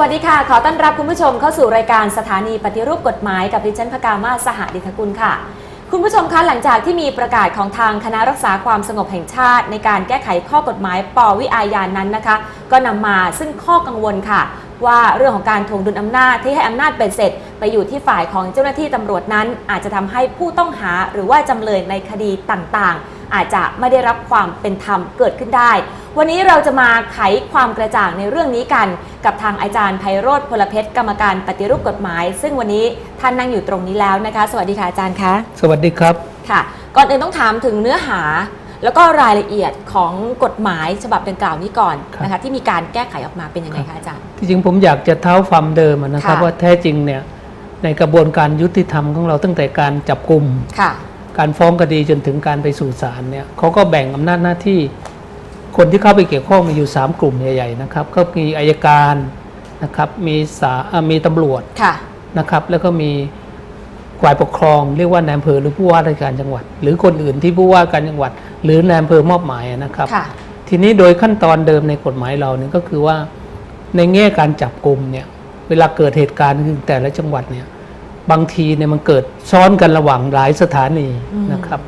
วัสดีค่ะ ขอต้อนรับคุณผู้ชมเข้าสู่รายการสถานีปฏิรูปกฎหมายกับดิฉันพกามาศสหดิทกุลค่ะ คุณผู้ชมคะหลังจากที่มีประกาศของทางคณะรักษาความสงบแห่งชาติ ในการแก้ไขข้อกฎหมายปวิอาญานั้นนะคะ ก็นำมาซึ่งข้อกังวลค่ะ ว่าเรื่องของการทวงดุลอำนาจที่ให้อำนาจเป็นเสร็จ ไปอยู่ที่ฝ่ายของเจ้าหน้าที่ตำรวจนั้น อาจจะทำให้ผู้ต้องหาหรือว่าจำเลยในคดีต่างๆ อาจจะไม่ได้รับความเป็นธรรมเกิดขึ้นได้ วันนี้เราจะมาไขความกระจ่างในเรื่องนี้กัน กับทางอาจารย์ไพโรธพลเพชรกรรมการปฏิรูปกฎหมาย ซึ่งวันนี้ท่านนั่งอยู่ตรงนี้แล้วนะคะ สวัสดีค่ะอาจารย์คะสวัสดีครับค่ะ ก่อนอื่นต้องถามถึงเนื้อหา แล้วก็รายละเอียดของกฎหมายฉบับดังกล่าวนี้ก่อนครับนะคะที่มีการแก้ไขออกมาเป็นยังไงคะอาจารย์ที่จริงผมอยากจะเท้าความเดิมอะนะครับค่ะว่าแท้จริงเนี่ยในกระบวนการยุติธรรมของเราตั้งแต่การจับกลุ่มค่ะการฟ้องคดีจนถึงการไปสู่ศาลเนี่ยเขาก็แบ่งอำนาจหน้าที่ คนที่เข้าไปเกี่ยวข้องมีอยู่ 3 กลุ่มใหญ่ๆนะครับ ก็มีอายการนะครับมีศาอ่ามีตำรวจค่ะนะครับ แล้วก็มีฝ่ายปกครองเรียกว่านายอำเภอหรือผู้ว่าราชการจังหวัด หรือคนอื่นที่ผู้ว่าการจังหวัด หรือนายอำเภอมอบหมายอะนะครับค่ะทีนี้โดยขั้นตอนเดิมในกฎหมายเราเนี่ยก็คือว่าในแง่การจับกลุ่มเนี่ยเวลาเกิดเหตุการณ์ขึ้นแต่ละจังหวัดเนี่ยบางทีเนี่ยมันเกิดซ้อนกันระหว่างหลายสถานีอืมนะครับ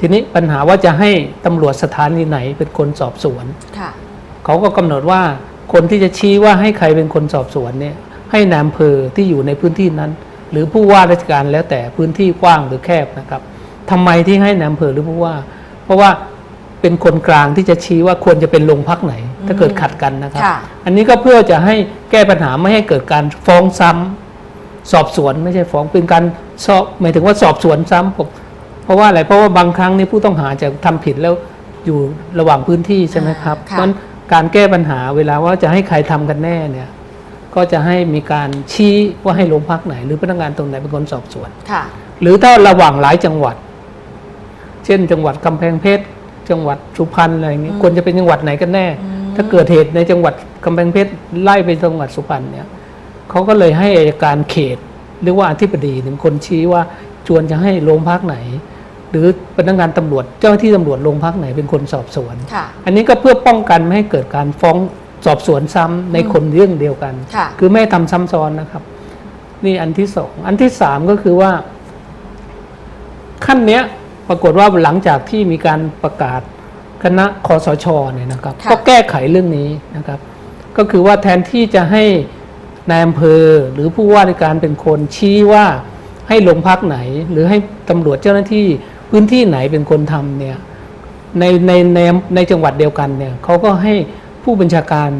ทีนี้ปัญหาว่าจะให้ตำรวจสถานีไหนเป็นคนสอบสวน ค่ะเขาก็กำหนดว่าคนที่จะชี้ว่าให้ใครเป็นคนสอบสวนเนี่ยให้นายอำเภอที่อยู่ในพื้นที่นั้น หรือผู้ว่าราชการแล้วแต่พื้นที่กว้างหรือแคบนะครับทำไมที่ให้นายอำเภอหรือผู้ว่า เพราะว่าเป็นคนกลางที่จะชี้ว่าควรจะเป็นโรงพักไหน ถ้าเกิดขัดกันนะครับ ค่ะ อันนี้ก็เพื่อจะให้แก้ปัญหาไม่ให้เกิดการฟ้องซ้ำสอบสวนไม่ใช่ฟ้องเป็นการสอบหมายถึงว่าสอบสวนซ้ำผมเพ ราะว่าอะไรเพราะว่าบางครั้งนี่ผู้ต้องหาจะทำผิดแล้วอยู่ระหว่างพื้นที่ใช่ไหมครับอ่าเพค่ะราะฉะนั้นการแก้ปัญหาเวลาว่าจะให้ใครทำกันแน่เนี่ยก็จะให้มีการชี้ว่าให้โรงพักไหน หรือพนักงานตรงไหนเป็นคนสอบสวนค่ะ หรือถ้าระหว่างหลายจังหวัด เช่น จังหวัดกำแพงเพชรจังหวัดสุพรรณอะไรอย่างนี้อืมควรจะเป็นจังหวัดไหนกันแน่อืมถ้าเกิดเหตุในจังหวัดกำแพงเพชรไล่ไปจังหวัดสุพรรณเนี่ยเขาก็เลยให้อัยการเขต หรือว่าอธิบดีเป็นคนชี้ว่าจวนจะให้โรงพักไหน หรือพนักงานตำรวจเจ้าหน้าที่ตำรวจโรงพักไหนเป็นคนสอบสวนค่ะอันนี้ก็เพื่อป้องกันไม่ให้เกิดการฟ้องสอบสวนซ้ำในคนเรื่องเดียวกันค่ะคือไม่ให้ทำซ้ำซ้อนนะครับ นี่อันที่สองอันที่สามก็คือว่า ขั้นเนี้ยปรากฏว่าหลังจากที่มีการประกาศคณะคอสชเนี่ยนะครับค่ะก็แก้ไขเรื่องนี้นะครับ ก็คือว่าแทนที่จะให้นายอำเภอหรือผู้ว่าราชการเป็นคนชี้ว่าให้โรงพักไหน หรือให้ตำรวจเจ้าหน้าที่ พื้นที่ไหนเป็นคนทำเนี่ยในในในในจังหวัดเดียวกันเนี่ยเขาก็ให้ผู้บัญชาการ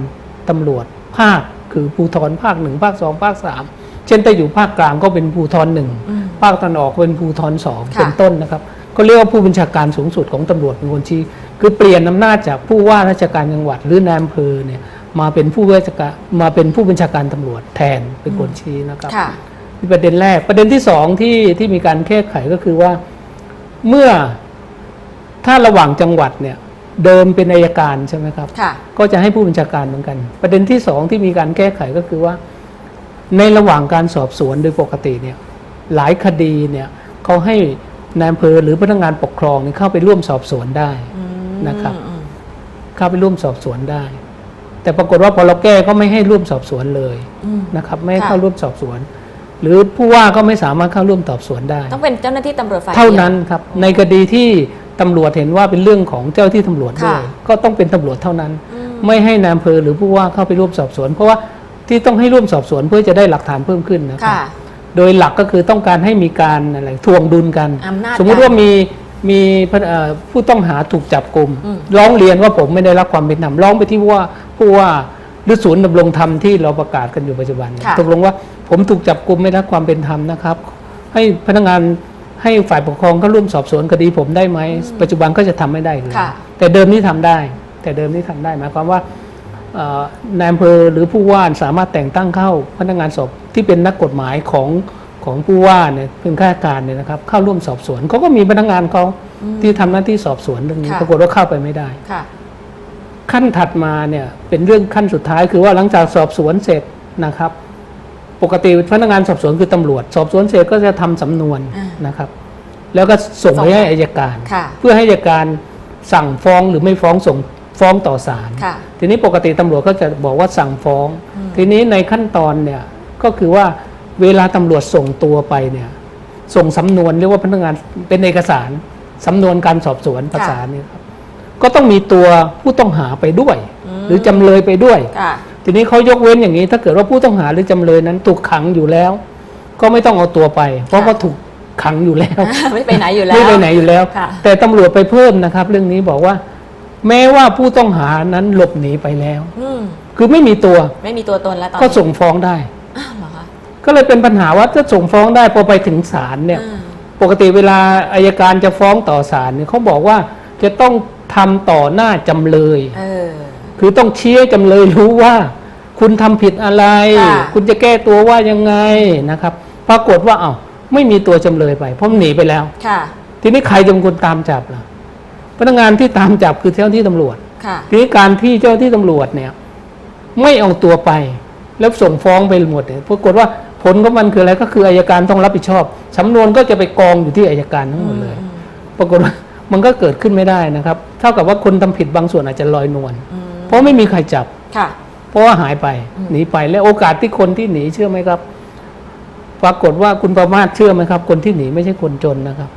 ตำรวจภาคคือภูธรภาคหนึ่งภาคสองภาคสามเช่นถ้าอยู่ภาคกลางก็เป็นภูธรหนึ่งอืมภาคตะวันออกก็เป็นภูธรสองค่ะเป็นต้นนะครับก็เรียกว่าผู้บัญชาการสูงสุดของตำรวจเป็นคนชี้คือเปลี่ยนอำนาจจากผู้ว่าราชการจังหวัดหรือนายอำเภอเนี่ยมาเป็นผู้ว่าราชการมาเป็นผู้บัญชาการตำรวจแทนเป็นคนชี้นะครับค่ะนี่ประเด็นแรกประเด็นที่สองที่ที่มีการแก้ไขก็คือว่า เมื่อถ้าระหว่างจังหวัดเนี่ยเดิมเป็นอายการใช่ไหมครับค่ะก็จะให้ผู้บัญชาการเหมือนกัน ประเด็นที่สองที่มีการแก้ไขก็คือว่า ในระหว่างการสอบสวนโดยปกติเนี่ยหลายคดีเนี่ยเขาให้นายอำเภอหรือพนักงานปกครองเนี่ยเข้าไปร่วมสอบสวนได้อืมนะครับอืมเข้าไปร่วมสอบสวนได้ แต่ปรากฏว่าพอเราแก้ก็ไม่ให้ร่วมสอบสวนเลยอืมนะครับ ไม่ให้ค่ะเข้าร่วมสอบสวน หรือผู้ว่าก็ไม่สามารถเข้าร่วมสอบสวนได้ ต้องเป็นเจ้าหน้าที่ตำรวจฝ่ายเท่าดียวนั้นครับในคดีที่ตำรวจเห็นว่าเป็นเรื่องของเจ้าที่ตำรวจด้วยค่ะก็ต้องเป็นตำรวจเท่านั้นอืมไม่ให้นายอำเภอหรือผู้ว่าเข้าไปร่วมสอบสวน เพราะว่าที่ต้องให้ร่วมสอบสวนเพื่อจะได้หลักฐานเพิ่มขึ้นนะครับค่ะโดยหลักก็คือต้องการให้มีการอะไรทวงดุลกันอำนาจสมมุติกันว่ามีมีพนักเอ่อผู้ต้องหาถูกจับกลุ่มอืมร้องเรียนว่าผมไม่ได้รับความเป็นธรรมร้องไปที่ว่าผู้ว่า หรือศูนย์ดำรงธรรมที่เราประกาศกันอยู่ปัจจุบัน ค่ะตกลงว่าผมถูกจับกลุ่มไม่ได้รับความเป็นธรรมนะครับ ให้พนักงานให้ฝ่ายปกครองก็ร่วมสอบสวนคดีผมได้ไหมปัจจุบันก็จะทำไม่ได้เลยค่ะ แต่เดิมนี้ทำได้ แต่เดิมนี้ทำได้หมายความว่าเอ่อนายอำเภอหรือผู้ว่าสามารถแต่งตั้งเข้าพนักงานสอบที่เป็นนักกฎหมายของของผู้ว่าเนี่ยเป็นข้าราชการเนี่ยนะครับเข้าร่วมสอบสวนเขาก็มีพนักงานเขาที่ทำหน้าที่สอบสวนเรื่องนี้ค่ะ ปรากฏว่าเข้าไปไม่ได้ ค่ะ ขั้นถัดมาเนี่ยเป็นเรื่องขั้นสุดท้ายคือว่าหลังจากสอบสวนเสร็จนะครับ ปกติพนักงานสอบสวนคือตำรวจ สอบสวนเสร็จก็จะทำสำนวนอ่านนะครับ แล้วก็ส่งไปให้อายการค่ะเพื่อให้อัยการสั่งฟ้องหรือไม่ฟ้องส่งฟ้องต่อศาลค่ะทีนี้ปกติตำรวจก็จะบอกว่าสั่งฟ้องอืมทีนี้ในขั้นตอนเนี่ยก็คือว่าเวลาตำรวจส่งตัวไปเนี่ยส่งสำนวนเรียกว่าพนักงานเป็นเอกสารสำนวนการสอบสวนภาษาเนี่ยครับ ก็ต้องมีตัวผู้ต้องหาไปด้วย หรือจำเลยไปด้วย ค่ะ ทีนี้เขายกเว้นอย่างนี้ ถ้าเกิดว่าผู้ต้องหาหรือจำเลยนั้นถูกขังอยู่แล้ว ก็ไม่ต้องเอาตัวไป เพราะค่ะ เขาถูกขังอยู่แล้ว ไม่ไปไหนอยู่แล้ว ไม่ไปไหนอยู่แล้ว ค่ะ แต่ตำรวจไปเพิ่มนะครับ เรื่องนี้บอกว่า แม้ว่าผู้ต้องหานั้นหลบหนีไปแล้ว อืมคือไม่มีตัวไม่มีตัวตนแล้วตอนก็นี้ส่งฟ้องได้ อ้าวเหรอคะก็เลยเป็นปัญหาว่าถ้าส่งฟ้องได้พอไปถึงศาลเนี่ย อ่าปกติเวลาอายการจะฟ้องต่อศาลเนี่ยเขาบอกว่าจะต้อง ทำต่อหน้าจำเลย เออ คือต้องชี้ให้จำเลยรู้ว่า คุณทำผิดอะไร ค่ะ คุณจะแก้ตัวว่ายังไงนะครับ ปรากฏว่าเอ้าไม่มีตัวจำเลยไปเพราะมันหนีไปแล้ว ค่ะ ทีนี้ใครจะเป็นคนตามจับล่ะพนักงานที่ตามจับคือเจ้าหน้าที่ตำรวจ ค่ะ ทีนี้การที่เจ้าหน้าที่ตำรวจเนี่ย ไม่เอาตัวไป แล้วส่งฟ้องไปหมดเนี่ยปรากฏว่าผลของมันคืออะไรก็คืออายการต้องรับผิดชอบสำนวนก็จะไปกองอยู่ที่อายการทั้งหมดเลยอืมปรากฏว่า มันก็เกิดขึ้นไม่ได้นะครับ เท่ากับว่าคนทำผิดบางส่วนอาจจะลอยนวลอืมเพราะไม่มีใครจับค่ะ เพราะว่าหายไปอืมหนีไปและโอกาสที่คนที่หนีเชื่อไหมครับ ปรากฏว่าคุณประมาทเชื่อไหมครับ คนที่หนีไม่ใช่คนจนนะครับ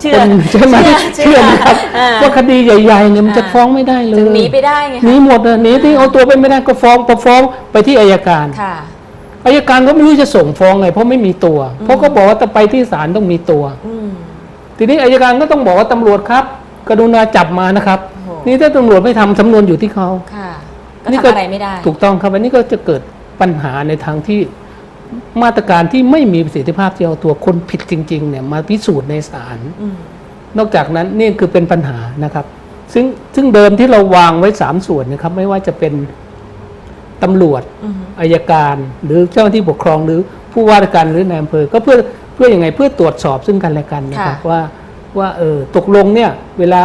เชื่อคนใช่ไหมเชื่อไหมครับอ่าว่าคดีใหญ่ๆเนี่ยมันจะอ่าฟ้องไม่ได้เลยถึงหนีไปได้ไงหนีคะหมดอะหนีที่เอาตัวไปไม่ได้ก็ฟ้องพอฟ้องไปที่อายการค่ะอายการก็ไม่รู้จะส่งฟ้องไงเพราะไม่มีตัว เพราะก็บอกว่าจะไปที่ศาลต้องมีตัวอืม ทีนี้อายการก็ต้องบอกว่าตำรวจครับ กรุณาจับมานะครับ โอ้โห นี่ถ้าตำรวจไม่ทำสำนวนอยู่ที่เขา ค่ะก็นี่ก็ ทำอะไรไม่ได้ ถูกต้องครับอันนี้ก็จะเกิดปัญหาในทางที่มาตรการที่ไม่มีประสิทธิภาพที่เอาตัวคนผิดจริงๆเนี่ยมาพิสูจน์ในศาล อืม นอกจากนั้นนี่คือเป็นปัญหานะครับ ซึ่งซึ่งเดิมที่เราวางไว้สามส่วนนะครับ ไม่ว่าจะเป็นตำรวจอืมอายการ หรือเจ้าหน้าที่ปกครองหรือผู้ว่าราชการหรือนายอำเภอ ก็เพื่อเพื่ออยังไงเพื่อตรวจสอบซึ่งกันและกันนะครับค่ะว่าว่าเออตกลงเนี่ยเวลา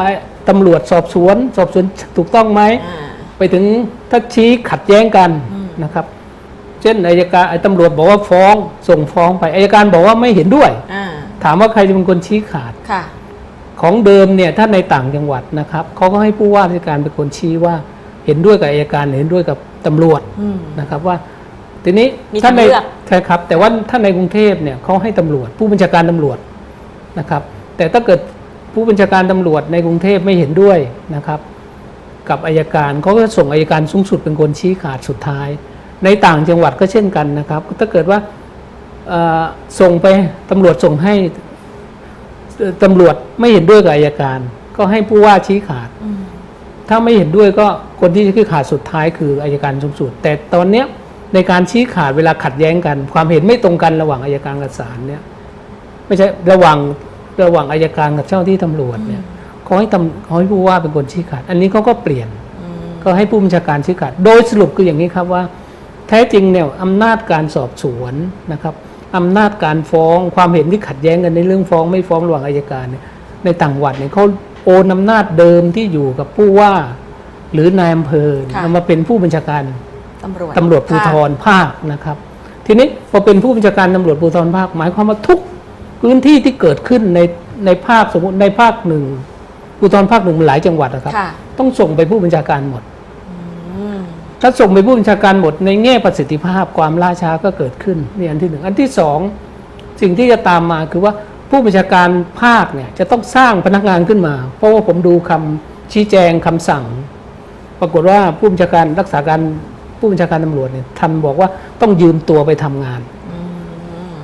ตำรวจสอบสวน สอบสวนถูกต้องไหมอ่าไปถึงถ้าชี้ขัดแย้งกันอืมนะครับ เช่นอายการไอ้ตำรวจบอกว่าฟ้องส่งฟ้องไปอายการบอกว่าไม่เห็นด้วยอ่าถามว่าใครจะเป็นคนชี้ขาดค่ะของเดิมเนี่ยถ้าในต่างจังหวัดนะครับเขาก็ให้ผู้ว่าราชการเป็นคนชี้ว่าเห็นด้วยกับอายการหรือเห็นด้วยกับตำรวจอืมนะครับว่า ทีนี้มีถ้าในทางเลือก ใช่ครับ แต่ว่าถ้าในกรุงเทพเนี่ยเขาให้ตำรวจ ผู้บัญชาการตำรวจนะครับ แต่ถ้าเกิดผู้บัญชาการตำรวจในกรุงเทพไม่เห็นด้วยนะครับ กับอายการเขาก็ส่งอายการสูงสุดเป็นคนชี้ขาดสุดท้าย ในต่างจังหวัดก็เช่นกันนะครับ ถ้าเกิดว่าเอ่อส่งไปตำรวจส่งให้เอ่อตำรวจไม่เห็นด้วยกับอายการ ก็ให้ผู้ว่าชี้ขาด อืมถ้าไม่เห็นด้วยก็คนที่ชี้ขาดสุดท้ายคืออายการสูงสุด แต่ตอนเนี้ย ในการชี้ขาดเวลาขัดแย้งกัน ความเห็นไม่ตรงกันระหว่างอายการกับศาลเนี่ยไม่ใช่ระหว่างระหว่างอายการกับเจ้าหน้าที่ตำรวจเนี่ยเขาให้ตำเขาให้ผู้ว่าเป็นคนชี้ขาด อันนี้เขาก็เปลี่ยนอืมก็ให้ผู้บัญชาการชี้ขาด โดยสรุปคืออย่างนี้ครับว่า แท้จริงเนี่ยอำนาจการสอบสวนนะครับอำนาจการฟ้องความเห็นที่ขัดแย้งกันในเรื่องฟ้องไม่ฟ้องระหว่างอายการเนี่ยในต่างจังหวัดเนี่ยเขาโอนอำนาจเดิมที่อยู่กับผู้ว่า หรือนายอำเภอค่ะเอามาเป็นผู้บัญชาการ ตำรวจตำรวจภูธรภาคนะครับ ทีนี้พอเป็นผู้บัญชาการตำรวจภูธรภาค หมายความว่าทุกพื้นที่ที่เกิดขึ้นในในภาคสมมติในภาคหนึ่งภูธรภาคหนึ่งมันหลายจังหวัดนะครับค่ะต้องส่งไปผู้บัญชาการหมดอืมถ้าส่งไปผู้บัญชาการหมดในแง่ประสิทธิภาพความล่าช้าก็เกิดขึ้นนี่อันที่หนึ่งอันที่สองสิ่งที่จะตามมาคือว่าผู้บัญชาการภาคเนี่ยจะต้องสร้างพนักงานขึ้นมา เพราะว่าผมดูคำชี้แจงคำสั่ง ปรากฏว่าผู้บัญชาการรักษาการ ผู้บัญชาการตำรวจเนี่ยท่านบอกว่าต้องยืมตัวไปทำงานอืม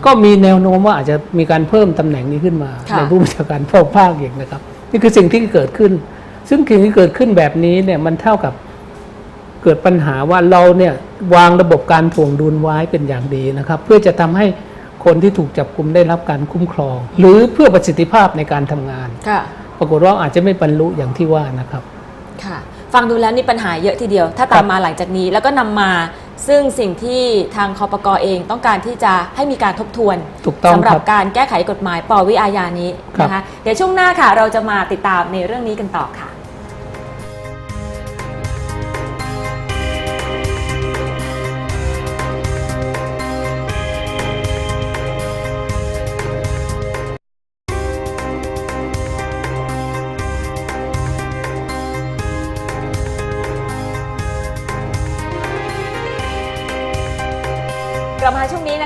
ก็มีแนวโน้มว่าอาจจะมีการเพิ่มตำแหน่งนี้ขึ้นมาค่ะในผู้บัญชาการภาคภาคอีกนะครับ นี่คือสิ่งที่เกิดขึ้น ซึ่งสิ่งที่เกิดขึ้นแบบนี้เนี่ยมันเท่ากับเกิดปัญหาว่าเราเนี่ยวางระบบการถ่วงดุลไว้เป็นอย่างดีนะครับ เพื่อจะทำให้คนที่ถูกจับกุมได้รับการคุ้มครอง หรือเพื่อประสิทธิภาพในการทำงานค่ะปรากฏว่าอาจจะไม่บรรลุอย่างที่ว่านะครับค่ะ ฟังดูแล้วนี่ปัญหาเยอะทีเดียว ถ้าตามมาหลังจากนี้แล้วก็นำมาซึ่งสิ่งที่ทางคอปกเองต้องการที่จะให้มีการทบทวนถูกต้องสำหรัครับบการแก้ไขกฎหมายปวิอาญานี้ครับนะคะเดี๋ยวช่วงหน้าค่ะ เราจะมาติดตามในเรื่องนี้กันต่อค่ะ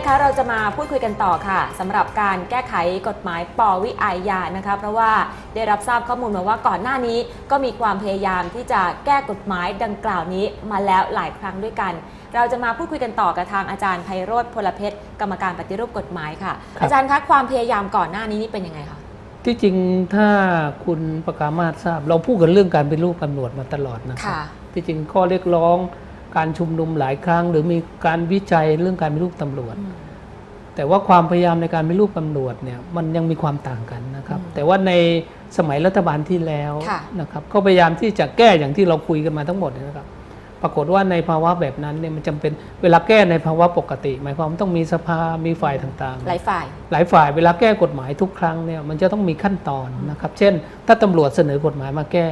นะคะเราจะมาพูดคุยกันต่อค่ะสำหรับการแก้ไขกฎหมายปวิอาญานะคะเพราะว่าได้รับทราบข้อมูลมาว่าก่อนหน้านี้ก็มีความพยายามที่จะแก้กฎหมายดังกล่าวนี้มาแล้วหลายครั้งด้วยกัน เราจะมาพูดคุยกันต่อกับทางอาจารย์ไพโรธพลเพชรกรรมการปฏิรูปกฎหมายค่ะครับอาจารย์คะความพยายามก่อนหน้านี้นี่เป็นยังไงคะที่จริงถ้าคุณประกามาศทราบ เราพูดกันเรื่องการเป็นรูปตำรวจมาตลอดนะครับค่ะที่จริงข้อเรียกร้อง การชุมนุมหลายครั้ง หรือมีการวิจัยเรื่องการเป็นรูปตำรวจอืมแต่ว่าความพยายามในการเป็นรูปตำรวจเนี่ยมันยังมีความต่างกันนะครับอืมแต่ว่าในสมัยรัฐบาลที่แล้วค่ะนะครับก็พยายามที่จะแก้อย่างที่เราคุยกันมาทั้งหมดเนี่ยนะครับ ปรากฏว่าในภาวะแบบนั้นเนี่ยมันจำเป็นเวลาแก้ในภาวะปกติ หมายความว่าต้องมีสภามีฝ่ายต่างๆ หลายฝ่าย หลายฝ่ายเวลาแก้กฎหมายทุกครั้งเนี่ยมันจะต้องมีขั้นตอนนะครับ เช่น ถ้าตำรวจเสนอกฎหมายมาแก้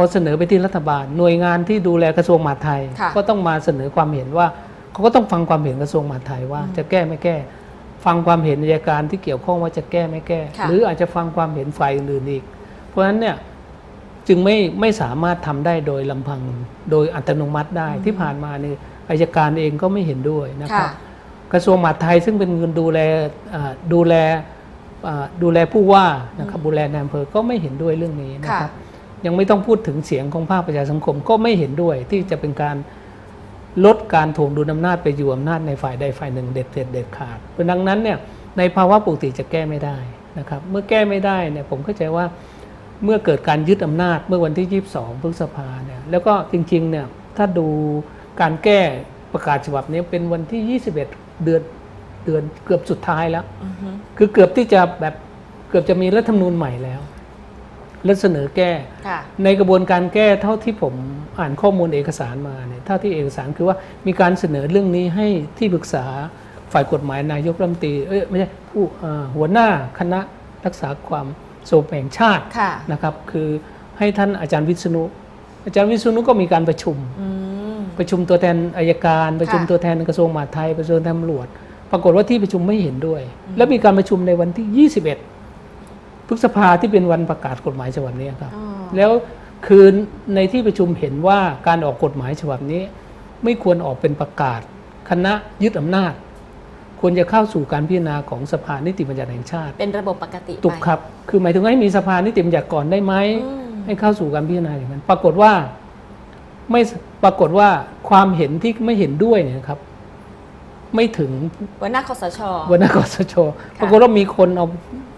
พอเสนอไปที่รัฐบาล หน่วยงานที่ดูแลกระทรวงมหาดไทย ค่ะก็ต้องมาเสนอความเห็นว่าเขาก็ต้องฟังความเห็นกระทรวงมหาดไทยว่าอืมจะแก้ไม่แก้ ฟังความเห็นอัยการที่เกี่ยวข้องว่าจะแก้ไม่แก้ ค่ะ หรืออาจจะฟังความเห็นฝ่ายอื่นๆอีก เพราะฉะนั้นเนี่ยจึงไม่ไม่สามารถทำได้โดยลำพังโดยอัตโนมัติได้ที่ผ่านมานี่อัยการเองก็ไม่เห็นด้วยนะครับ ค่ะ กระทรวงมหาดไทยซึ่งเป็นเงินดูแลอ่าดูแลอ่าดูแลผู้ว่านะครับดูแลในอำเภอก็ไม่เห็นด้วยเรื่องนี้นะครับ ยังไม่ต้องพูดถึงเสียงของภาคประชาสังคมก็ไม่เห็นด้วยที่จะเป็นการลดการถ่วงดุลอำนาจไปอยู่อำนาจในฝ่ายใดฝ่ายหนึ่งเด็ดเด็ดเด็ดขาดเพราะดังนั้นเนี่ยในภาวะปกติจะแก้ไม่ได้นะครับ เมื่อแก้ไม่ได้เนี่ยผมเข้าใจว่าเมื่อเกิดการยึดอำนาจเมื่อวันที่ 22 พฤษภาเนี่ยแล้วก็จริงๆเนี่ยถ้าดูการแก้ประกาศฉบับนี้เป็นวันที่ 21 เดือนเดือนเกือบสุดท้ายแล้วอือฮึคือเกือบที่จะแบบเกือบจะมีรัฐธรรมนูญใหม่แล้ว และเสนอแก้ค่ะในกระบวนการแก้เท่าที่ผมอ่านข้อมูลเอกสารมาเนี่ยเท่าที่เอกสารคือว่ามีการเสนอเรื่องนี้ให้ที่ปรึกษาฝ่ายกฎหมายนายกรัฐมนตรีเอ้ยไม่ใช่ผู้เอ่อหัวหน้าคณะรักษาความสงบแห่งชาติค่ะนะครับ คือให้ท่านอาจารย์วิษณุ อาจารย์วิษณุก็มีการประชุมอืมประชุมตัวแทนอายการ ประชุมค่ะตัวแทนกระทรวงมหาดไทยประชุมตำรวจ ปรากฏว่าที่ประชุมไม่เห็นด้วยอืมและมีการประชุมในวันที่ 21 พฤษภาที่เป็นวันประกาศกฎหมายฉบับนี้ครับอ๋อแล้วคืนในที่ประชุมเห็นว่าการออกกฎหมายฉบับนี้ ไม่ควรออกเป็นประกาศ คณะยึดอำนาจ ควรจะเข้าสู่การพิจารณาของสภานิติบัญญัติแห่งชาติ เป็นระบบปกติถูกไปครับ คือหมายถึงให้มีสภานิติบัญญัติก่อนได้ไหมอืมให้เข้าสู่การพิจารณาอย่างนั้น ปรากฏว่าไม่ปรากฏว่าความเห็นที่ไม่เห็นด้วยเนี่ยครับ ไม่ถึงหัวหน้าคสช หัวหน้ากสชปรากฏว่ามีคนเอา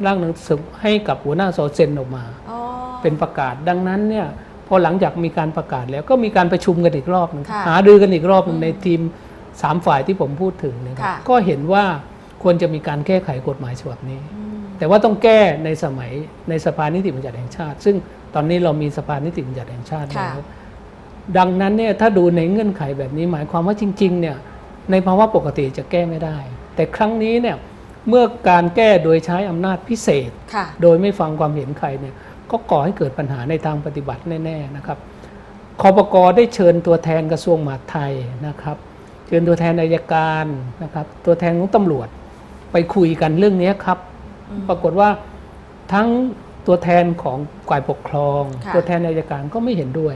ร่างหนังสือให้กับหัวหน้าสเซ็นออกมาอ๋อเป็นประกาศดังนั้นเนี่ยพอหลังจากมีการประกาศแล้วก็มีการประชุมกันอีกรอบหนึงค่ะหารือกันอีกรอบหนึงอืมในทีมสามฝ่ายที่ผมพูดถึงเนยครับค่ะก็เห็นว่าควรจะมีการแก้ไขกฎหมายฉบับนี้อืมแต่ว่าต้องแก้ในสมัยในสภานิติบัญญัติแห่งชาติ ซึ่งตอนนี้เรามีสภานิติบัญญัติแห่งชาติค่ะแล้วดังนั้นเนี่ยถ้าดูในเงื่อนไขแบบนี้หมายความว่าจริง ๆ เนี่ย ในภาวะปกติจะแก้ไม่ได้ แต่ครั้งนี้เนี่ยเมื่อการแก้โดยใช้อำนาจพิเศษค่ะโดยไม่ฟังความเห็นใครเนี่ยก็ก่อให้เกิดปัญหาในทางปฏิบัติแน่ๆนะครับคอปกได้เชิญตัวแทนกระทรวงมหาดไทยนะครับ เชิญตัวแทนอายการนะครับ ตัวแทนของตำรวจไปคุยกันเรื่องนี้ครับอืมปรากฏว่าทั้งตัวแทนของฝ่ายปกครองค่ะตัวแทนอายการก็ไม่เห็นด้วย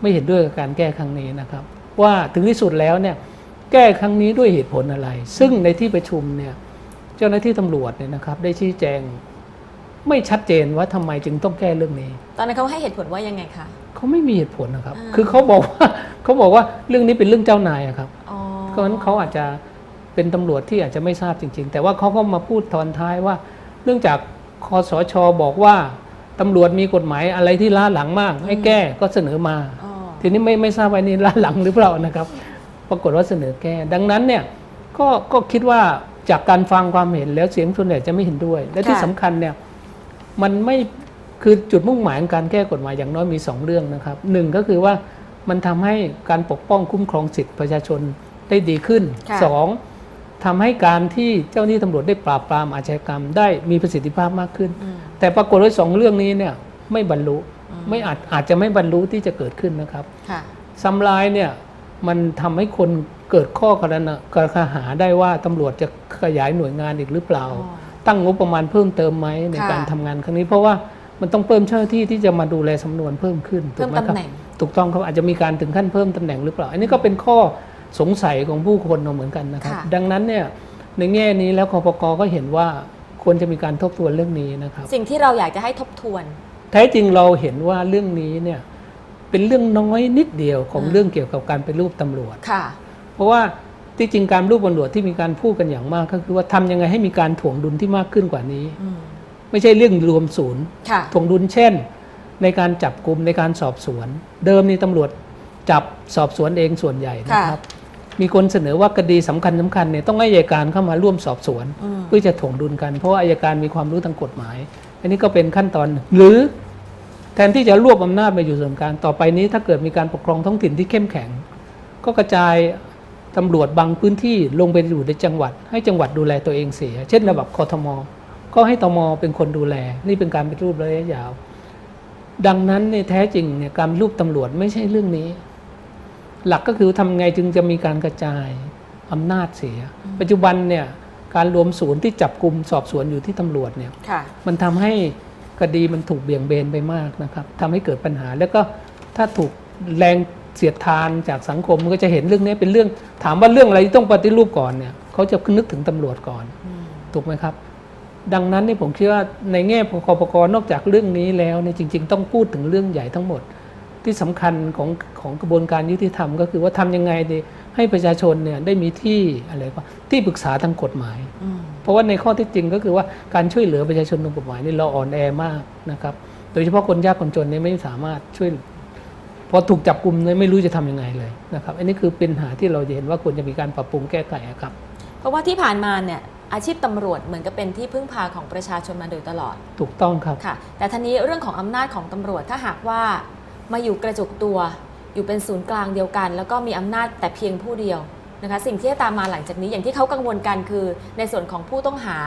ไม่เห็นด้วยกับการแก้ครั้งนี้นะครับ ว่าถึงที่สุดแล้วเนี่ยแก้ครั้งนี้ด้วยเหตุผลอะไร ซึ่งในที่ประชุมเนี่ยเจ้าหน้าที่ตำรวจเนี่ยนะครับ ได้ชี้แจงไม่ชัดเจนว่าทำไมจึงต้องแก้เรื่องนี้ ตอนนั้นเขาให้เหตุผลว่ายังไงคะเขาไม่มีเหตุผลนะครับอ่าคือเขาบอกว่าเขาบอกว่าเรื่องนี้เป็นเรื่องเจ้านายอะครับอ๋อเพราะฉะนั้นเขาอาจจะเป็นตำรวจที่อาจจะไม่ทราบจริง ๆ แต่ว่าเขาก็มาพูดตอนท้ายว่า เนื่องจากคอสชบอกว่าตำรวจมีกฎหมายอะไรที่ล้าหลังมาก ให้แก้ก็เสนอมาอ๋อทีนี้ไม่ไม่ทราบว่านี่ล้าหลังหรือเปล่านะครับ ปรากฏว่าเสนอแก้ดังนั้นเนี่ยก็ก็คิดว่าจากการฟังความเห็นแล้วเสียงส่วนใหญ่จะไม่เห็นด้วย และที่สำคัญเนี่ยมันไม่คือจุดมุ่งหมายของการแก้กฎหมายอย่างน้อยมีสองเรื่องนะครับหนึ่งก็คือว่ามันทำให้การปกป้องคุ้มครองสิทธิประชาชนได้ดีขึ้นค่ะสองทำให้การที่เจ้าหน้าที่ตำรวจได้ปราบปรามอาชญากรรมได้มีประสิทธิภาพมากขึ้นอืมแต่ปรากฏว่าสองเรื่องนี้เนี่ยไม่บรรลุอืมไม่อาจอาจจะไม่บรรลุที่จะเกิดขึ้นนะครับค่ะซ้ำร้ายเนี่ย มันทำให้คนเกิดข้อกรณกรหาได้ว่าตำรวจจะขยายหน่วยงานอีกหรือเปล่าอ๋อตั้งงบประมาณเพิ่มเติมไหมในค่ะการทำงานครั้งนี้เพราะว่ามันต้องเพิ่มเจ้าหน้าที่ที่จะมาดูแลสำนวนเพิ่มขึ้นถูเพิ่กมไหมคตำรับแหน่งถูกต้องครับอาจจะมีการถึงขั้นเพิ่มตำแหน่งหรือเปล่า อันนี้ก็เป็นข้อสงสัยของผู้คนเหมือนกันนะครับค่ะดังนั้นเนี่ยในแง่นี้แล้วคอปกก็เห็นว่าควรจะมีการทบทวนเรื่องนี้นะครับ สิ่งที่เราอยากจะให้ทบทวนแท้จริงเราเห็นว่าเรื่องนี้เนี่ย เป็นเรื่องน้อยนิดเดียวของอ่าเรื่องเกี่ยวกับการเป็นรูปตำรวจค่ะ เพราะว่าที่จริงการรูปตำรวจที่มีการพูดกันอย่างมาก ก็คือว่าทำยังไงให้มีการถ่วงดุลที่มากขึ้นกว่านี้อืมไม่ใช่เรื่องรวมศูนย์ค่ะถ่วงดุลเช่น ในการจับกลุ่มในการสอบสวน เดิมนี่ตำรวจจับสอบสวนเองส่วนใหญ่นะครับ มีคนเสนอว่าคดีสำคัญสคัญๆเนี่ยต้องให้อัยการเข้ามาร่วมสอบสวนอืมเพื่อจะถ่วงดุลกัน เพราะว่าอัยการมีความรู้ทางกฎหมาย อันนี้ก็เป็นขั้นตอนหนึ่งหรือ แทนที่จะรวบอำนาจมาอยู่ส่วนกลางต่อไปนี้ถ้าเกิดมีการปกครองท้องถิ่นที่เข้มแข็ง ก็กระจายตำรวจบางพื้นที่ลงไปอยู่ในจังหวัด ให้จังหวัดดูแลตัวเองเสีย เช่นระดับกทม ก็ให้ตมเป็นคนดูแล นี่เป็นการเป็นรูประยะยาว ดังนั้นเนี่ยแท้จริงเนี่ยการรูปตำรวจไม่ใช่เรื่องนี้ หลักก็คือทำไงจึงจะมีการกระจายอำนาจเสีย ปัจจุบันเนี่ยการรวมศูนย์ที่จับกลุ่มสอบสวนอยู่ที่ตำรวจเนี่ยค่ะมันทำให้ คดีมันถูกเบี่ยงเบนไปมากนะครับทำให้เกิดปัญหา แล้วก็ถ้าถูกแรงเสียดทานจากสังคมมันก็จะเห็นเรื่องนี้เป็นเรื่องถามว่าเรื่องอะไรที่ต้องปฏิรูปก่อนเนี่ยเขาจะนึกถึงตำรวจก่อนถูกไหมครับ ดังนั้นเนี่ยผมคิดว่าในแง่ของคอปกนอกจากเรื่องนี้แล้วเนี่ยจริง ๆ ต้องพูดถึงเรื่องใหญ่ทั้งหมด ที่สำคัญของของกระบวนการยุติธรรม ก็คือว่าทำยังไงดี ให้ประชาชนเนี่ยได้มีที่อะไรก็ที่ปรึกษาทางกฎหมายอืมเพราะว่าในข้อเที่จริงก็คือว่าการช่วยเหลือประชาชนทางกฎหมายนี่เราอ่อนแอมากนะครับ โดยเฉพาะคนยากคนจนเนี่ยไม่สามารถช่วยพอถูกจับกลุ่มเนี่ยไม่รู้จะทำยังไงเลยนะครับ อันนี้คือเป็นปัญหาที่เราจะเห็นว่าควรจะมีการปรับปรุงแก้ไขอะครับ เพราะว่าที่ผ่านมาเนี่ยอาชีพตำรวจเหมือนกับเป็นที่พึ่งพาของประชาชนมาโดยตลอด ถูกต้องครับค่ะ แต่ทีนี้เรื่องของอำนาจของตำรวจถ้าหากว่ามาอยู่กระจุกตัว อยู่เป็นศูนย์กลางเดียวกัน แล้วก็มีอำนาจแต่เพียงผู้เดียวนะคะสิ่งที่จะตามมาหลังจากนี้อย่างที่เขากังวลกันคือ ในส่วนของผู้ต้องหา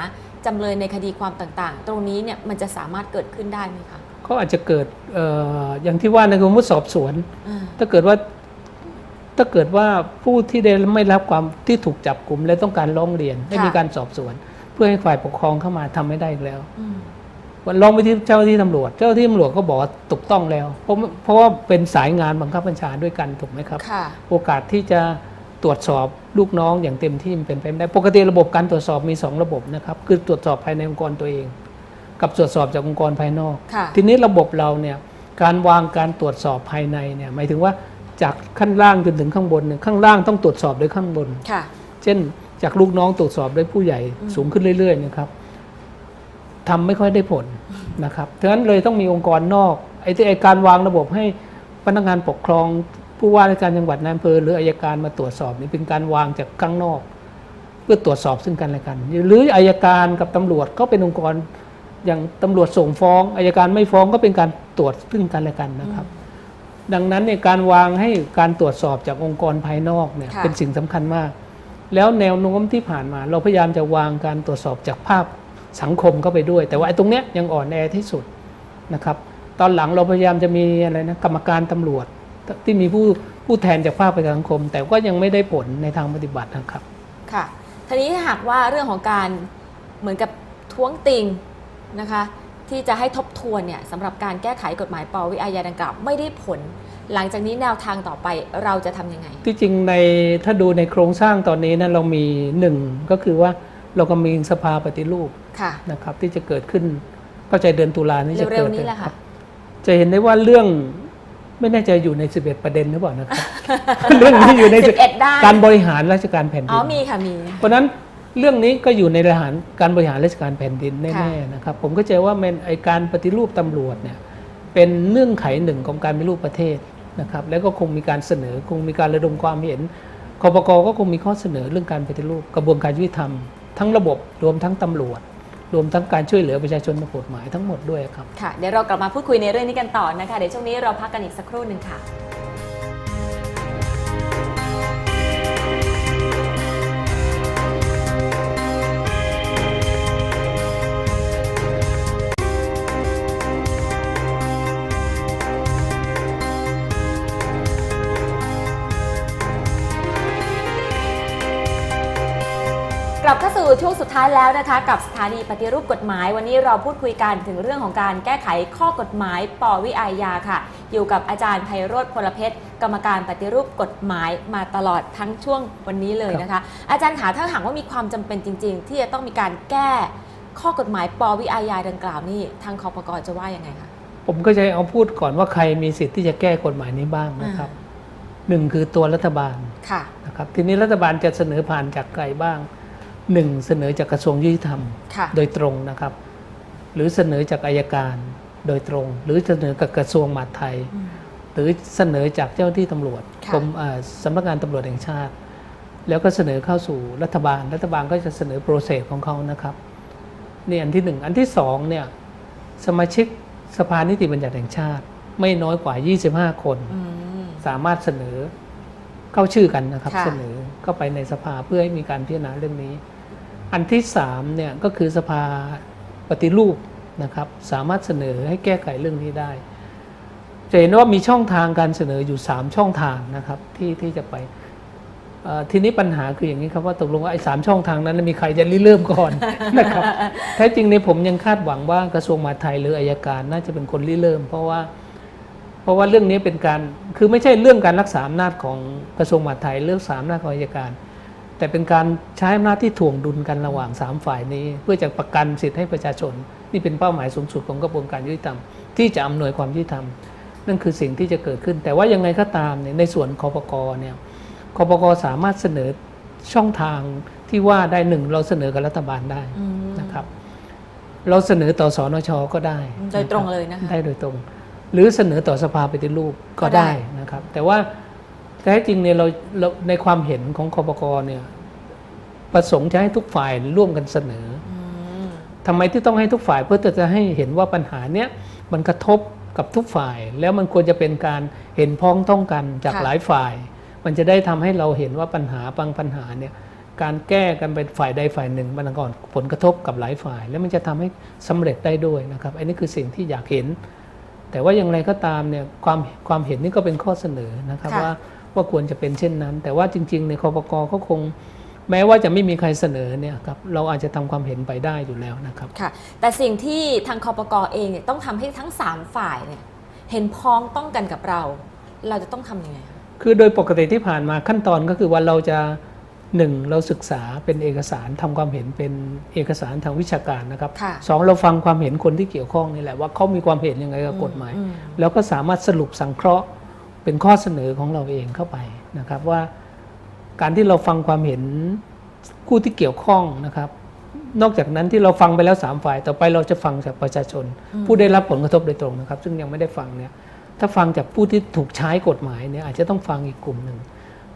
จำเลยในคดีความต่างๆ ตรงนี้เนี่ยมันจะสามารถเกิดขึ้นได้ไหมคะก็อาจจะเกิดเอ่ออย่างที่ว่าในกรมสอบสวนอ่าถ้าเกิดว่าถ้าเกิดว่าผู้ที่ได้ไม่รับความที่ถูกจับกลุ่มและต้องการร้องเรียนให้มีการสอบสวน เพื่อให้ฝ่ายปกครองเข้ามาทำไม่ได้อีกแล้วอืม วันร้องไปที่เจ้าหน้าที่ตำรวจ เจ้าหน้าที่ตำรวจก็บอกว่าถูกต้องแล้ว เพราะเพราะว่าเป็นสายงานบังคับบัญชาด้วยกันถูกไหมครับค่ะโอกาสที่จะตรวจสอบลูกน้องอย่างเต็มที่มันเป็นไปไม่ได้ ปกติระบบการตรวจสอบมี 2 ระบบนะครับ คือตรวจสอบภายในองค์กรตัวเอง กับตรวจสอบจากองค์กรภายนอกค่ะทีนี้ระบบเราเนี่ยการวางการตรวจสอบภายในเนี่ยหมายถึงว่าจากขั้นล่างจนถึงข้างบนเนี่ยข้างล่างต้องตรวจสอบโดยข้างบนค่ะเช่นจากลูกน้องตรวจสอบโดยผู้ใหญ่อืมสูงขึ้นเรื่อยๆนะครับ ทำไม่ค่อยได้ผลนะครับฉะนั้นเลยต้องมีองค์กรนอกไอ้ที่ไอ้การวางระบบให้พนักงานปกครอง ผู้ว่าราชการจังหวัดนายอำเภอหรืออายการมาตรวจสอบนี่เป็นการวางจากข้างนอก เพื่อตรวจสอบซึ่งกันและกัน หรืออายการกับตำรวจก็เป็นองค์กรอย่างตำรวจส่งฟ้องอายการไม่ฟ้องก็เป็นการตรวจซึ่งกันและกันนะครับ ดังนั้นเนี่ยการวางให้การตรวจสอบจากองค์กรภายนอกเนี่ยค่ะเป็นสิ่งสำคัญมาก แล้วแนวโน้มที่ผ่านมา เราพยายามจะวางการตรวจสอบจากภาพ สังคมเข้าไปด้วย แต่ว่าไอ้ตรงเนี้ยยังอ่อนแอที่สุดนะครับ ตอนหลังเราพยายามจะมีอะไรนะกรรมการตำรวจที่มีผู้ผู้แทนจากภาคประชาสังคม แต่ก็ยังไม่ได้ผลในทางปฏิบัตินะครับ ค่ะทีนี้ถ้าหากว่าเรื่องของการเหมือนกับท้วงติงนะคะที่จะให้ทบทวนเนี่ยสำหรับการแก้ไขกฎหมายปวิอาญาดังกล่าวไม่ได้ผล หลังจากนี้แนวทางต่อไปเราจะทำยังไง ที่จริงในถ้าดูในโครงสร้างตอนนี้นะเรามีหนึ่งก็คือว่า เราก็มีสภาปฏิรูปค่ะนะครับ ที่จะเกิดขึ้นเข้าใจเดือนตุลานี้จะเร็เกิวดๆนี้แหละค่ะจะเห็นได้ว่าเรื่องไม่แน่ใจอยู่ใน 11 ประเด็นหรือเปล่านะครับ เรื่องนี้อยู่ใน11ด้านการบริหารราชการแผ่นดิอ๋อนมีค่ะมีเพราะฉะนั้นเรื่องนี้ก็อยู่ในรหารการบริหารราชการแผ่นดินค่ะแน่ๆนะครับ ผมก็เจอว่ามันไอการปฏิรูปตำรวจเนี่ยเป็นเงื่อนไขหนึ่งของการปฏิรูปประเทศนะครับ แล้วก็คงมีการเสนอคงมีการระดมความเห็นคอปกก็คงมีข้อเสนอเรื่องการปฏิรูปกระบวนการยุติธรรม ทั้งระบบรวมทั้งตำรวจ รวมทั้งการช่วยเหลือประชาชนมากฎหมายทั้งหมดด้วยครับ ค่ะ เดี๋ยวเรากลับมาพูดคุยในเรื่องนี้กันต่อนะคะ เดี๋ยวช่วงนี้เราพักกันอีกสักครู่หนึ่งค่ะ ช่วงสุดท้ายแล้วนะคะ กับสถานีปฏิรูปกฎหมาย วันนี้เราพูดคุยกันถึงเรื่องของการแก้ไขข้อกฎหมายปวิอาญาค่ะ อยู่กับอาจารย์ไพโรธพลเพชรกรรมการปฏิรูปกฎหมายมาตลอดทั้งช่วงวันนี้เลยนะคะ อาจารย์ขาถ้าหากว่ามีความจำเป็นจริง ๆ ที่จะต้องมีการแก้ข้อกฎหมายปวิอาญาดังกล่าวนี่ทางคอปกจะว่ายังไงคะผมก็จะเอาพูดก่อนว่าใครมีสิทธิ์ที่จะแก้กฎหมายนี้บ้างนะครับหนึ่งคือตัวรัฐบาลค่ะนะครับทีนี้รัฐบาลจะเสนอผ่านจากใครบ้าง หนึ่งเสนอจากกระทรวงยุติธรรมค่ะโดยตรงนะครับ หรือเสนอจากอายการโดยตรง หรือเสนอกับกระทรวงมหาดไทยอืมหรือเสนอจากเจ้าหน้าที่ตำรวจค่ะกรมเอ่อสำนักงานตำรวจแห่งชาติ แล้วก็เสนอเข้าสู่รัฐบาล รัฐบาลก็จะเสนอโปรเซสของเขานะครับนี่อันที่หนึ่งอันที่สองเนี่ยสมาชิกสภานิติบัญญัติแห่งชาติ ไม่น้อยกว่า 25 คนอืมสามารถเสนอเข้าชื่อกันนะครับค่ะเสนอเข้าไปในสภาเพื่อให้มีการพิจารณาเรื่องนี้ อันที่สามเนี่ยก็คือสภาปฏิรูปนะครับสามารถเสนอให้แก้ไขเรื่องนี้ได้จะเห็นว่ามีช่องทางการเสนออยู่ 3 ช่องทางนะครับที่ที่จะไปเอ่อทีนี้ปัญหาคืออย่างนี้ครับว่าตกลงว่าไอ้สามช่องทางนั้นมีใครจะริเริ่มก่อนนะครับแท้จริงในยผมยังคาดหวังว่ากระทรวงมหาดไทยหรืออายการน่าจะเป็นคนริเริ่ม เพราะว่า เพราะว่าเรื่องนี้เป็นการคือไม่ใช่เรื่องการรักษาอำนาจของกระทรวงมหาดไทยเรื่องสามอำนาจของอายการ แต่เป็นการใช้อำนาจที่ถ่วงดุลกันระหว่างสามฝ่ายนี้ เพื่อจะประกันสิทธิให้ประชาชน นี่เป็นเป้าหมายสูงสุดของกระบวนการยุติธรรมที่จะอำนวยความยุติธรรม นั่นคือสิ่งที่จะเกิดขึ้น แต่ว่ายังไงก็ตามเนี่ยในส่วนคอปกเนี่ยคอปกสามารถเสนอช่องทางที่ว่าได้หนึ่งเราเสนอกับรัฐบาลได้อืมนะครับ เราเสนอต่อสอนชก็ได้ โดยตรงะคบเลยนะคะได้โดยตรง หรือเสนอต่อสภาปฏิรูปก็ก็ได้ได้นะครับ แต่ว่า แท้จริงเนี่ยเราเราในความเห็นของคอปกเนี่ยประสงค์จะให้ทุกฝ่ายร่วมกันเสนออืมทำไมที่ต้องให้ทุกฝ่ายเพื่อจะให้เห็นว่าปัญหาเนี้ยมันกระทบกับทุกฝ่าย แล้วมันควรจะเป็นการเห็นพ้องต้องกันจากค่ะหลายฝ่าย มันจะได้ทำให้เราเห็นว่าปัญหาบางปัญหาเนี่ยการแก้กันเป็นฝ่ายใดฝ่ายหนึ่งมันก่อนผลกระทบกับหลายฝ่าย แล้วมันจะทำให้สำเร็จได้ด้วยนะครับ อันนี้คือสิ่งที่อยากเห็น แต่ว่าอย่างไรก็ตามเนี่ยความความเห็นนี่ก็เป็นข้อเสนอนะครับค่ะว่า ว่าควรจะเป็นเช่นนั้น แต่ว่าจริง ๆ ในคอปกก็คงแม้ว่าจะไม่มีใครเสนอเนี่ยครับเราอาจจะทำความเห็นไปได้อยู่แล้วนะครับค่ะแต่สิ่งที่ทางคอปกเองเนี่ยต้องทำให้ทั้ง 3 ฝ่ายเนี่ยเห็นพ้องต้องกันกับเรา เราจะต้องทำยังไงคะคือโดยปกติที่ผ่านมาขั้นตอนก็คือว่าเราจะหนึ่งเราศึกษาเป็นเอกสารทำความเห็นเป็นเอกสารทางวิชาการนะครับค่ะสองเราฟังความเห็นคนที่เกี่ยวข้องนี่แหละว่าเขามีความเห็นยังไงกับกฎหมายอืมแล้วก็สามารถสรุปสังเคราะห์ เป็นข้อเสนอของเราเองเข้าไปนะครับว่าการที่เราฟังความเห็นผู้ที่เกี่ยวข้องนะครับ นอกจากนั้นที่เราฟังไปแล้วสามฝ่าย ต่อไปเราจะฟังจากประชาชนอืมผู้ได้รับผลกระทบโดยตรงนะครับ ซึ่งยังไม่ได้ฟังเนี่ยถ้าฟังจากผู้ที่ถูกใช้กฎหมายเนี่ยอาจจะต้องฟังอีกกลุ่มหนึ่ง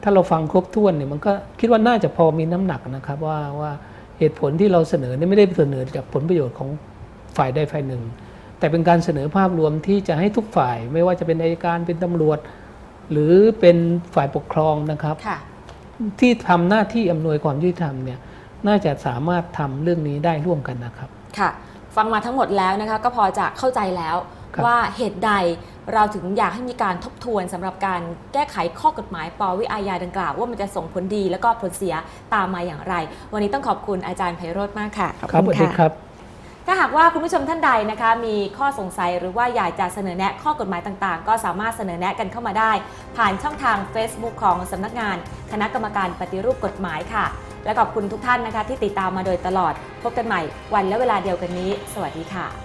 ถ้าเราฟังครบถ้วนเนี่ยมันก็คิดว่าน่าจะพอมีน้ำหนักนะครับว่าว่าเหตุผลที่เราเสนอเนี่ยไม่ได้เสนอจากผลประโยชน์ของฝ่ายใดฝ่ายหนึ่ง แต่เป็นการเสนอภาพรวมที่จะให้ทุกฝ่ายไม่ว่าจะเป็นอัยการเป็นตำรวจ หรือเป็นฝ่ายปกครองนะครับค่ะที่ทำหน้าที่อำนวยความยุติธรรมเนี่ยน่าจะสามารถทำเรื่องนี้ได้ร่วมกันนะครับ ค่ะ ฟังมาทั้งหมดแล้วนะคะก็พอจะเข้าใจแล้วครับว่าเหตุใดเราถึงอยากให้มีการทบทวนสำหรับการแก้ไขข้อกฎหมายปวิอาญาดังกล่าว ว่ามันจะส่งผลดีแล้วก็ผลเสียตามมาอย่างไร วันนี้ต้องขอบคุณอาจารย์ไพโรธมากค่ะครับสวัสดีครับ ถ้าหากว่าคุณผู้ชมท่านใดนะคะ มีข้อสงสัยหรือว่าอยากจะเสนอแนะข้อกฎหมายต่างๆ ก็สามารถเสนอแนะกันเข้ามาได้ ผ่านช่องทาง Facebook ของสำนักงาน คณะกรรมการปฏิรูปกฎหมายค่ะ และขอบคุณทุกท่านนะคะ ที่ติดตามมาโดยตลอด พบกันใหม่วันและเวลาเดียวกันนี้ สวัสดีค่ะ